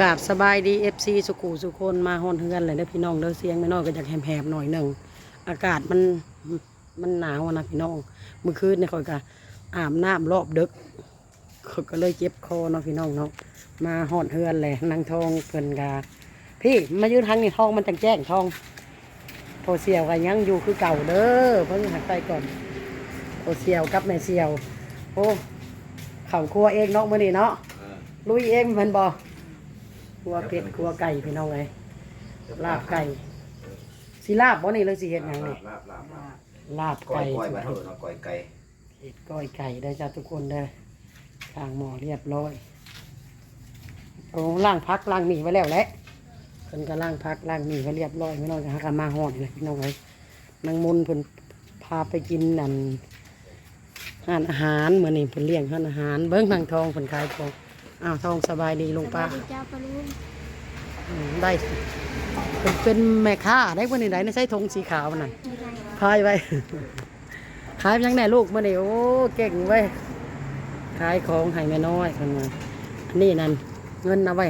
กราบสบายดีเอฟซีสุขูสุคนมาฮอนเฮือนเลยเด้อพี่น้องเด้อเสียงไม่น้อยก็อยากแหบๆหน่อยหนึ่งอากาศมันมันหนาวอะนะพี่น้องเมื่อคืนเนี่ยคอยก็อาบน้ำรอบดึกข้อยก็เลยเจ็บคอเนาะพี่น้องเนาะมาฮอนเฮือนเลยนางทองเพิ่นกาพี่มายืนทางนี่ทองมันจังแจ้งทองโพเสียวกันยังอยู่คือเก่าเด้อเพิ่งหักไปก่อนโพเสียวกับแม่เสียวโอ้เข่าครัวเองเนาะมื้อนี้เนาะลุยเองแมันบอ ครัวเป็ดครัวไก่พี่น้องเลยลาบไก่สิลาบบ่นี่เลยสิเฮ็ดหยังนี่ลาบลาบลาบลาบก้อไก่ยก้อยมาเถอะเนาะก้อยไก่เฮ็ดก้อยไก่ได้อจ้าทุกคนเด้อทางหม้อเรียบร้อยโอ้ล่างพักล่างหมีไว้แล้วแหละเพิ่นก็ล่างพักล่างหมีไว้เรียบร้อยพี่น้องจะหากันมาฮอดเลยพี่น้องเลยนางมนต์เพิ่นพาไปกินนั่น ร้านอาหารมื้อนี้เพิ่นเลี้ยงร้านอาหาร เบิ่งนางทองเพิ่นขายของ อ้าวทองสบายดีลุงป้าสวัสดีเจ้าปลาลุงอืมได้เป็นเป็นแม่ค้าได้วันนี้ไหนใส่ธงสีขาวนั่นมีไรพายไว้ขายยังไงลูกมื่อนี้โอ้เก่งไว้ยขายของให้แม่น้อยคนมาอันนี้นั่นเงินเอาไว้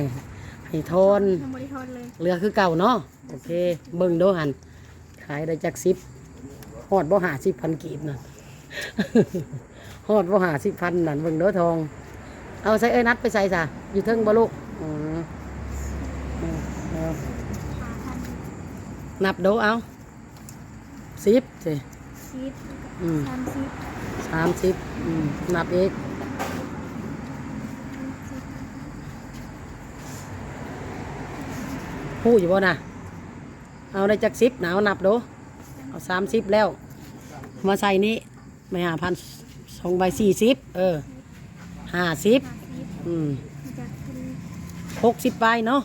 ให้ทอนทำบริทอนเลยเรือคือเก่าเนาะโอเค เบิ่งโดหัน ขายได้จากสิบหอดบ่หาสิบพันกีบนั่นหอดบ่หาสิบพันนั่นเบิ่งโดทอง เอาใส่เอ้ยนัดไปใส่จ้ะอยู่เทิงบ่ลูกอืมอืมเอาหาพันนับดูเอาสิบสิสิบอืมสามสิบสามสิบอืมนับอีกหู้อยู่บ่นะเอาได้จากสิบหนาวนับดูเอาสามสิบแล้ว มาใส่นี้ไม่หาพันสองใบสี่สิบเออ ห้าสิบห้าสิบอืมมาจากเป็นหกสิบใบเนาะ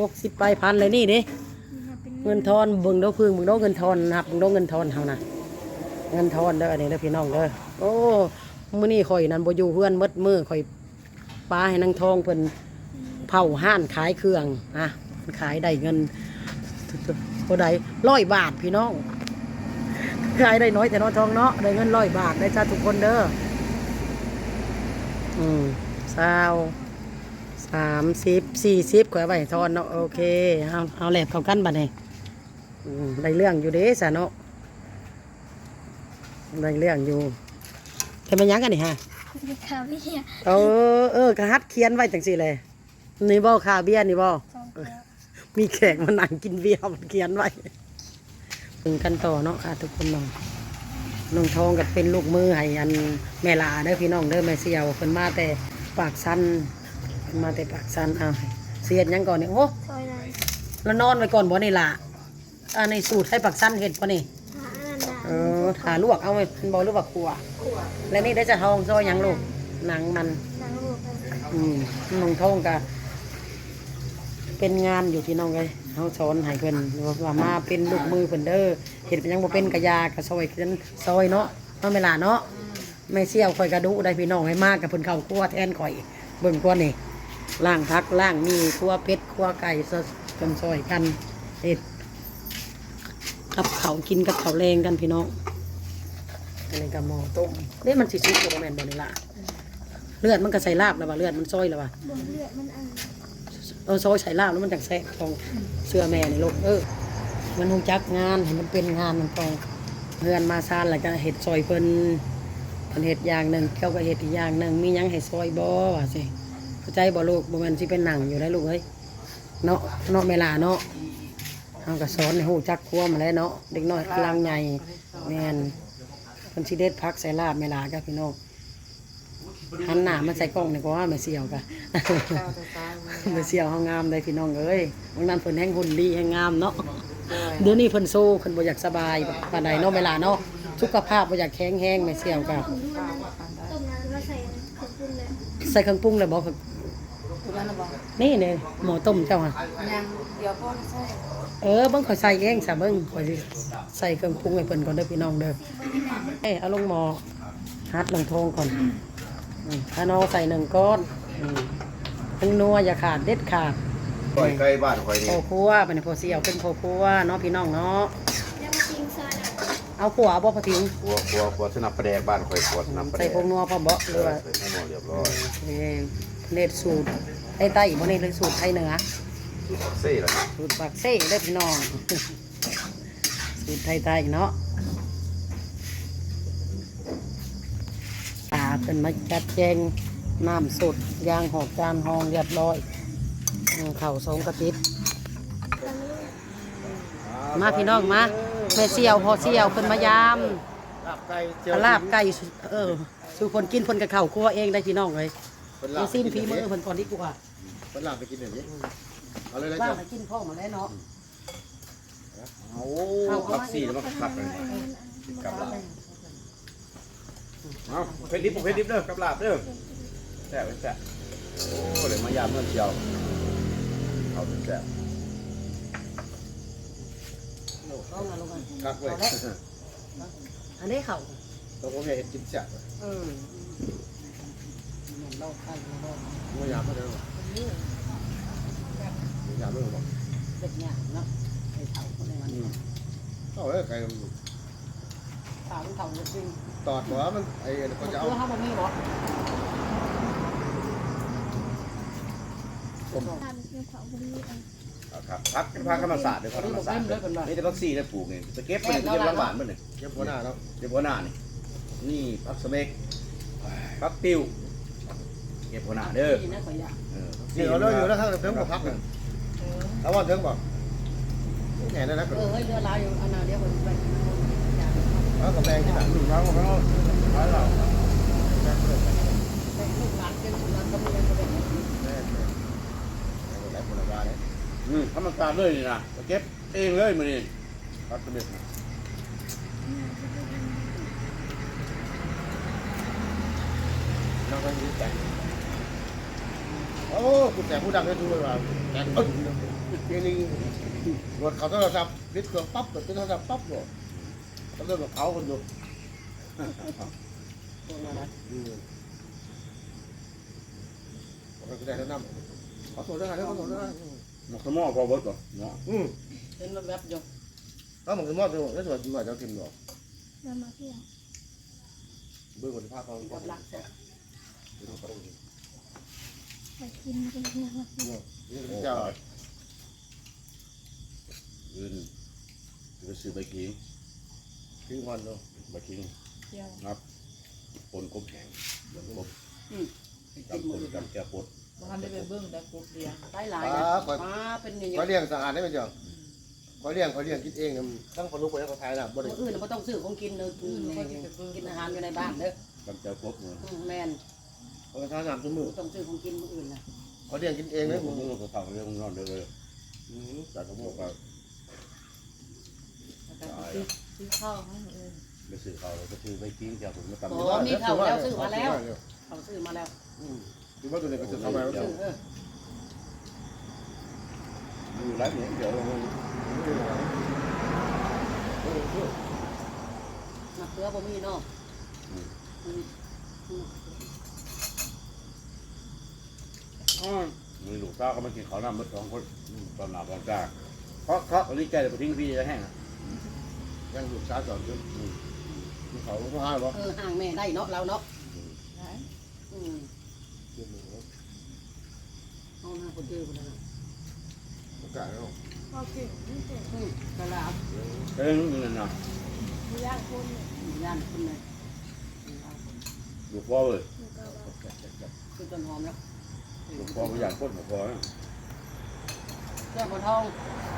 หกสิบใบพันเลยนี่เด้มีค่ะเป็นเงินทอนเบิ่งเด้อพึ่งเบิ่งเด้อเงินทอนนับเบิ่งเด้อเงินทอนเฮานะเงินทอนเด้ออันนี้เด้อพี่น้องเด้อโอ้มื้อนี้ข่อยนั่นบ่อยู่เฮือนหมดมื้อข่อยปลาให้นางทองเพิ่นเผาห้านขายเครื่องอะเพิ่นขายได้เงินเท่าใดร้อยบาทพี่น้องขายได้น้อยแต่น้อยทองเนาะได้เงินร้อยบาทได้จ้าทุกคนเด้อ อืมซาวสามสิบสี่สิบข่อยเอาไว้ทอนเนาะโอเคเอาเอาแหลบเข้ากันบัดนี้อืมได้เรื่องอยู่เด้สะเนาะได้เรื่องอยู่ทำไมยังกันนี่ฮะมีข่าวพี่เนี่ยเออเออกระหัดเขียนไว้จังสิเลยนี่บ่คาเบียร์นี่บ่สองแก้วมีแขกมานั่งกินเบียร์มันเขียนไว้ถึงกันต่อเนาะค่ะทุกคนเน้อง น้องทองกับเป็นลูกมือให้อันแม่ลาเด้อพี่น้องเด้อแม่เสียวเพิ่นมาแต่ปากสันเพิ่นมาแต่ปากสันเอาเสียดหยังก่อนนี่โอ้ซอยไหนแล้วนอนไว้ก่อนบ่นี่ล่ะอันนี้สูตรให้ปากสันเห็ดบ่นี่หาอันนั้นนะเออหาลวกเอาไปเป็นบอลหรือว่าขัวและนี่ได้จะทองซอยหยังลูกหนังมัน นางลูกกันอืมนงทองกะเป็นงานอยู่ที่น้องเลย เขาสอนให้เพิ่นว่ามาเป็นลูกมือเพิ่นเด้อเห็นเป็นหยังบ่เป็นกะยากะซอยกันซอยเนาะเนาะเวลาเนาะไม่เสี่ยวข่อยกระดุได้พี่น้องให้มากกับเพิ่นเข้าครัวแทนข่อยเบิ่งกว่านี่ล่างพักล่างมีครัวเป็ดครัวไก่ซะจนซอยกันเฮ็ดกับเขาวกินกับเขาวแรงกันพี่น้องอันนี้ก็หม้อต้มเนี่มันสิซุกบ่แม่นบ่นี่ล่ะเลือดมันก็ใส่ลาบแล้วว่าเลือดมันซอยแล้วว่าบวเลือดมันอัน เออซอยใส่ลาบแล้วมันจังแซ่บของเสื้อแม่นี่ลูกเออ มันคงจักงานให้มันเป็นงานมันต้องเพื่อนมาซานแล้วก็เฮ็ดซอยเพิ่นเพิ่นเฮ็ดอย่างหนึ่งเจ้าก็เฮ็ดอีกอย่างหนึ่งมียังให้ซอยบ่ว่าสิเข้าใจบ่ลูกบ่แม่นสิเป็นหนังอยู่ได้ลูกเอ้ยเนาะเนาะเวลาเนาะเฮาก็สอนให้ฮู้จักครัวมาแล้วเนาะเด็กน้อยกำลังใหญ่แม่นคนสิเด็ดพักใส่ลาบไม่ลากับพี่น้อง หันหน้ามาใส่กล้องนี่ก็ว่าไม่เสียวกะไม่เสียวเฮางามได้พี่น้องเอ้ยวันนั้นเพิ่นแห้งหุ่นดีแห้งงามเนาะเดี๋ยวนี้เพิ่นโซ่เพิ่นบ่อยากสบายปานใดเนาะเวลาเนาะสุขภาพบ่อยากแข็งแรงไม่เสียวกะต้มน้ำแล้วใส่เครื่องปรุงเลยใส่เครื่องปรุงเลยบ่ถูกแล้วนะบอกนี่เนี่ยหม้อต้มเจ้าค่ะยังเดี๋ยวพ่อใช่เออเบิ่งข่อยใส่เองซะเบิ่งข่อยสิใส่เครื่องปรุงให้เพิ่นก่อนเด้อพี่น้องเด้อเอ้ยเอาลงหม้อฮัดลงทองก่อนอืม ถ้าน้องใส่หนึ่งก้อนอืมทั้งนัวอย่าขาดเด็ดขาดก้อยไก่บ้านข่อยนี่โพครัวเป็นโพเสียวเป็นโพครัวเนาะพี่น้องเนาะแล้วมาทิ้งซอยน่ะเอาขัวบ่พอทิ้งครัวครัวครัวสนับประแดกบ้านข่อยครัวสนับประแดใส่กพวกนัวพอบ่หเอรืออว่าใส่ให้หมดเรียบร้อยเองเน็ตสูตรไทยใต้บ่นี่เลยสูตรไทยเหนือเซ่ละสูตรปากเซ่เด้อพี่น้องสูตรไทยใต้เนาะตา เป็นมาจัดแจงน้ำสดยางหอดจานหองเรียบร้อยอืมเข่าวสองกระติบมาพี่น้องมาแม่เสี่ยวพอเสี่ยวเพิ่นมายามลาบไก่เจีลาบไก่สุเออสู่คนกินเพิ่นกับข้าวครัวเองได้พี่น้องเลยเป็นลาเอาบสิ้นฝีมือเพิ่นก่อนดีกว่าเป็นลาบไปกินอย่างนี้เอาเลยนะว่าเจ้ามากินพ่อมาแล้วเนาะโอ้รับสี่แล้วมันขับเลยกับลาบ เอาเพชรดิบเพชรดิบเด้อกับลาบเด้อแซ่บแซ่บโอ้เลยมายามเมื่อเชียวเขาเป็นแซ่บเข้ามาลงมาคักเว้ยอันนี้ข้าวตัวผมอยากเห็นกินแซ่บเออเล่าไก่เล่ามายามมาเด้อมายามเด้อบอกเด็กเนี่ยเนาะไอ้เต่าคนนี้มัน เอาเลยไก่เต่าเต่าจริงตอดหัวมันไอ้เขาจะเอาเพื่อเขาบ่มีบ่ทำเป็นของพวกนี้เองครับพักเป็นพักธรรมศาสตร์ด้วยพักธรรมศาสตร์นี่จะพักสี่ได้ปลูกเนี่จะเก็บมันจะเก็บลำบากมันเนี่ยเก็บหัวหน้าเนาะเก็บหัวหน้านี่นี่พักสเมกพักติวเก็บหัวหน้าเด้อนี่นะขอยากเออเดี๋ยวเราอยู่แล้วทั้งเพิ่งมาพักเลยแล้วว่าเพิ่งบอกแง่นั่นนะเออเฮ้ยเรือลายอยู่อันนั้นเดียวเพิ่นไป แล้วกับแรงที่หนลูกเราเขาเขาเราไปลูกหลานเป็นคนนั้นก็ไม่ได้ก็เป็นแม่แม่แม่คนละว่าเนี่ยอืมธรรมศาสตร์เลยนี่นะเก็บเองเลยมันนี่พักสเมกนะน้องก็ยืนแต่งโอ้คุณแต่งผู้ดังได้ดูเลยว่าแต่งเอึ้งนี่นี่รถเขาโทรศัพท์ยึดเครื่องปั๊บรถโทรศัพท์ปั๊บเลย แล้วเรื่องกับเขาคนดูพวกนั้นนะอืมเราก็ได้แนะนำขอโทษด้วยนะขอโทษด้วยหมกสมอพอเบิร์ดก่อนเนาะอืมเห็นแวบๆอยู่แล้วมันคือมอดตัวแล้วส่วนตัวเจ้ากินหรอมามาเที่ยวเบื่อคนที่ภาคเขากักเสร็จไปกินกันเที่ยวเจ้ายืนจะซื้อใบขิง ทิ้งวันเนาะใบขิงเที่ยวครับปนกบแข็งปนกบกินจำปมืนอจำแก้ปดบ่ทันได้ไปเบิ่งแต่กบเดียวได้หลายนะมาเป็นอย่างเขานี้เลี้ยงสะอาดได้ไหมเจ้าเขาเลี้ยงเขาเลี้ยงกินเองตั้งปลาลูกไปแล้วเขาทายนะบ่ได้คนอื่นเราต้องซื้อของกินเนอะกินอาหารอยู่ในบ้านเด้อจำแก้ปดเนาะแมนเขาทายน้ำจมูกต้องซื้อของกินคนอื่นนะเขาเลี้ยงกินเองเลยผมก็ทำเรื่องนอนเลยแต่เขาบอกว่าแต่ก็ซื้อ ซื้อข้าวให้เออไปซื้อเขาก็ซื้อใบขิงจากผมมาตำโอ้มีเขาแล้วซื้อมาแล้ว เขาซื้อมาแล้วดูว่าตัวนี้ก็จะทำอะไรซื้อเอออยู่ร้านนี้เดี๋ยวมาเกลือบ่มีเนาะมีลูกสาวเขามากินข้าวหน้ามืดสองคนตอนหนาตอนกลางเพราะเขาอันนี้ใจจะไปทิ้งพี่จะแห้ง ยังอยู่ช้าจอดอยู่เขาเขาห้ามวะเออห่างแม่ได้เนาะเราเนาะไหนอืมเอาหน้าคนเจอคนนั้นโอกาสแล้วพอกินนี่เสร็จอืมกระลาบเอ้ยนั่นน่ะมีย่างคนเนี่ยย่านคนไหนลูกพ่อเลยมันก็ว่าคือต้นหอมแล้วลูกพ่อไม่อยากพ้นหมดพ่อนะแก้วบนทองอ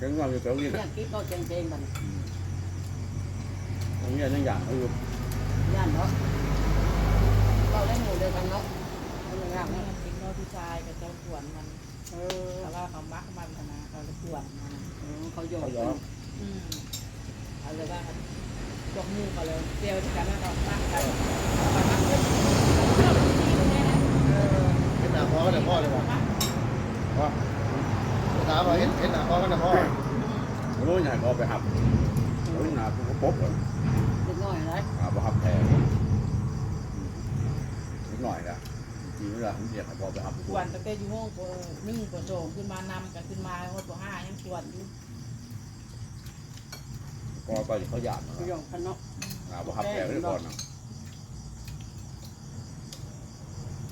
าจจะงอนอยู่แถวนี้ย่านกิ๊บก็เจงเจงๆมันตรงนี้ยังอยากอยู่ย่านเนาะเราได้หมู่เดียวกันเนาะเอาอย่างแล้วเนาะมันกินเนาะพี่ชายกับเจ้าขวนมันเออแต่ว่าเขามักมันนะเขาเลยขวนมันเออเขาหยอกเขายกัอนมอืมเอาเลยว่าจกมือเขาเลยเดียวที่กันแล้วก็ตั้งกันเห็นหน้าพ่อกันแต่พ่อเลยวะพ่อ ถามว่าเห็นเห็นหน้าพ่อกันแต่พ่อรู้ยังไงก็ไปหับรู้หนาเขาปบเลยเล็กน้อยไรหาไปหับแทนนิดหน่อยนะจริงๆเวลาผมเรียกให้พอไปหับขวนตั้งแต่อยู่ห้องปหนึ่งปสองขึ้นมานำกันขึ้นมาห้องปห้ายังขวนอยู่ก็ไปเขาหยาดนะพี่ยองพันเนาะนะบ่ฮับแก่ไว้ก่อนนะ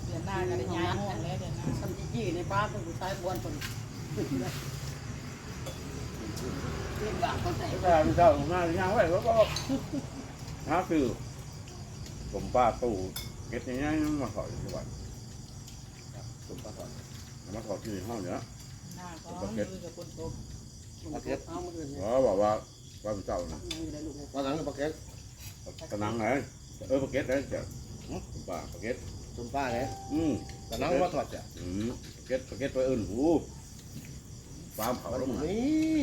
เดือนหน้าก็ได้ย้ายห้องแล้วเดือนหน้าทำจี้ในบ้านเป็นผู้ชายบวนคน เรื่องบาปเขาใส่แต่พี่เจ้าหน้าย่างไว้แล้วก็หาคือผมป้าตู้เก็บอย่างนี้มาถอดที่วัดผมก็ถอดมาถอดที่ห้องเนี้ยหน้าก็มือกับคนตบเอามาอื่นเนี่เขาบอกว่าว่าพี่เจ้านะยังอยู่ในลูกเนี่ยวันหลังก็ปลาแก๊สกระนังไงเออปาเก็ตเลยจ้ะผมป้าปาเก็ตชมป้าเลยอืมแต่นั่งว่าถอดจ้ะอืมปากเก็ตปากเก็ตตัวอื่นหู ฟาร์มเขาลงมานี่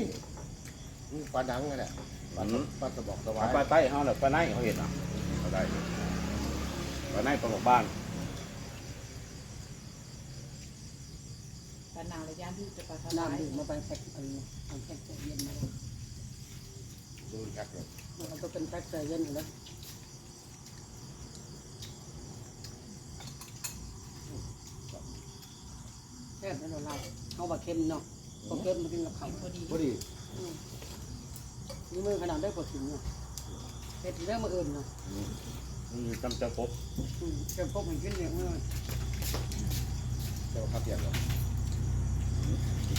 นี่ปลาดังไงแหละปลาอืมปลาตะบอกตะปวายลาใต้เขาเนี่ยปลาในเขาเห็นอะเขาได้ปลาในปลาบอกบ้านปัญหาระยะที่จะไปทลายน้ำดื่มมาไปแพ็คอันนี้เอาแพ็คใจเย็นมาดูแคปเลยมันก็เป็นแพ็คใจเย็นอยู่แล้วแค่นั้นเราเอาบะเค็มเนาะ บะเค็มมากินกับข้าวพอดีพอดีนี่มือขนาดได้ปวดถึงเนาะเฮ็ดเรื่องมาอื่นเนาะอืมจำจะพบอืมเก็บพวกมันขึ้นเนี่ยเมื่อเจ้าครับเปียกเลย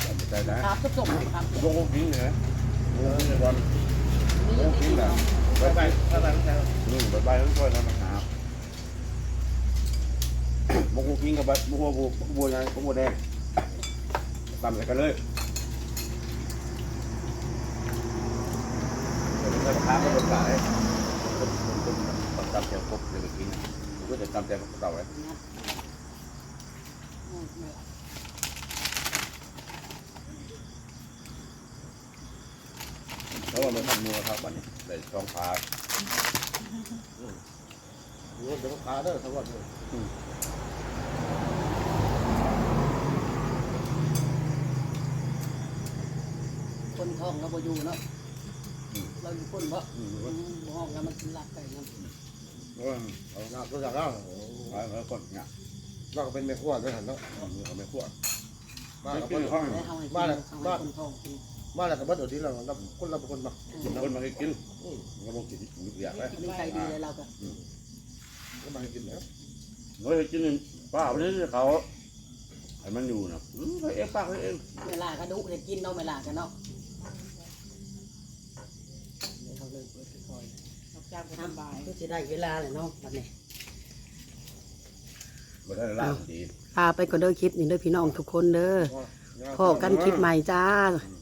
จำใจได้ครับก็ส่งครับลงลงทิ้งเลยลงทิ้งเลยบอลนี่ลยังงไม่ทิ้งถึงเลยเนาะไปไปถ้าหลังแถวนี่ไปไปทั้งช่วยทั้งหาบงลงทิ้งกับบัวบัวบัวยังบัวแดงตำใส่กันเลย เดี๋ยวมันจะค้างก็เป็นสายคนคนคนตำแจ่วครบเลยกินก็จะตำแจ่วเต่าไว้อืมไม่แล้วว่ามันทำมือครับวันนี้ได้สองพาดูเดี๋ยวขาเด้อทั้งวันเลยคนท้องเราบ่อยู่เนาะ เราอยู่คนเพราะอืมอืมบ่ห้องแล้วมันหลับไปเนาะว่าเอาหน้าตัวจากเราหลายหลายคนเนี่ยเราก็เป็นแม่ครัวด้วยหันเนาะมือเขาไม่ขั้วมาไม่แล้วกิก็นข้าวได้เอาให้กินบ้านเอาให้คนท้องกินมาแล้วก็บัดเดี๋ยวนี้เราเราคนเราเป็นคนมากินคนน้ำมาให้กินก็ต้องกินอยากได้กินไก่ดีเลยเราก็ก็มาให้กินแล้วเฮ้ยกินป้าวันนี้เขาให้มันอยู่นะอืมเขาเองป้าเขาเองเวลาก็ดุให้กินเนาะเวลากันเนาะเดี๋ยวเขาเลยเปิดค่อย รับ จ้างก็ๆสบายเพื่อจะได้เวลาเลยเนาะบัดนี้มาได้ล่างดี ลาไปก็เด้อคลิปนี่เด้อพี่น้องทุกคนเด้อพอกันคลิปใหม่จ้าอืม